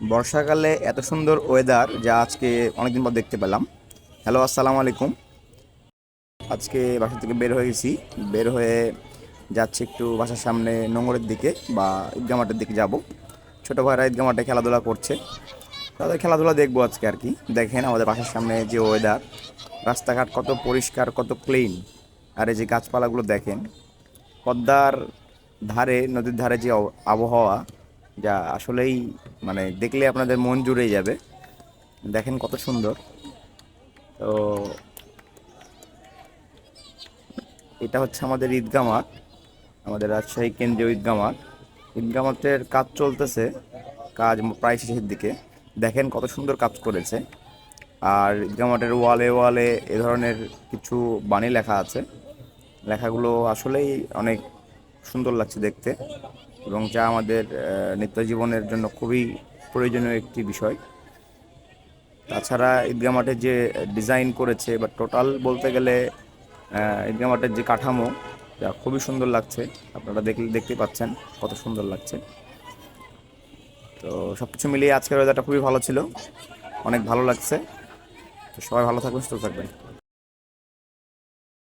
বর্ষাকালে এত সুন্দর ওয়েদার যা আজকে অনেকদিন পর দেখতে পেলাম। হ্যালো আসসালামু আলাইকুম। আজকে বাসা থেকে বের হয়ে গেছি। বের হয়ে যাচ্ছি একটু বাসার সামনে নোংরের দিকে বা ঈদগা মাঠের দিকে যাব। ছোটো ভাইরা ঈদগা মাঠে খেলাধুলা করছে। তাদের খেলাধুলা দেখব আজকে আর কি। দেখেন আমাদের বাসার সামনে যে ওয়েদার রাস্তাঘাট কত পরিষ্কার, কত ক্লিন আর এই যে গাছপালাগুলো দেখেন, পদ্মার ধারে, নদীর ধারে যে আবহাওয়া, যা আসলেই মানে দেখলে আপনাদের মন জুড়ে যাবে। দেখেন কত সুন্দর। তো এটা হচ্ছে আমাদের ঈদগা মাঠ, আমাদের রাজশাহী কেন্দ্রীয় ঈদগা মাঠ। ঈদগা মাঠের কাজ চলতেছে, কাজ প্রায় শেষের দিকে। দেখেন কত সুন্দর কাজ করেছে। আর ঈদগা মাঠের ওয়ালে ওয়ালে এ ধরনের কিছু বাণী লেখা আছে। লেখাগুলো আসলেই অনেক সুন্দর লাগছে দেখতে। এবং যা আমাদের নিত্য জীবনের জন্য খুবই প্রয়োজনীয় একটি বিষয়। তাছাড়া ঈদগা মাঠে যে ডিজাইন করেছে, বা টোটাল বলতে গেলে ঈদগা মাঠের যে কাঠামো, যা খুবই সুন্দর লাগছে। আপনারা দেখলে, দেখতে পাচ্ছেন কত সুন্দর লাগছে। তো সব কিছু মিলিয়ে আজকের ওয়েদারটা খুবই ভালো ছিল। অনেক ভালো লাগছে। তো সবাই ভালো থাকবেন সুস্থ থাকবেন।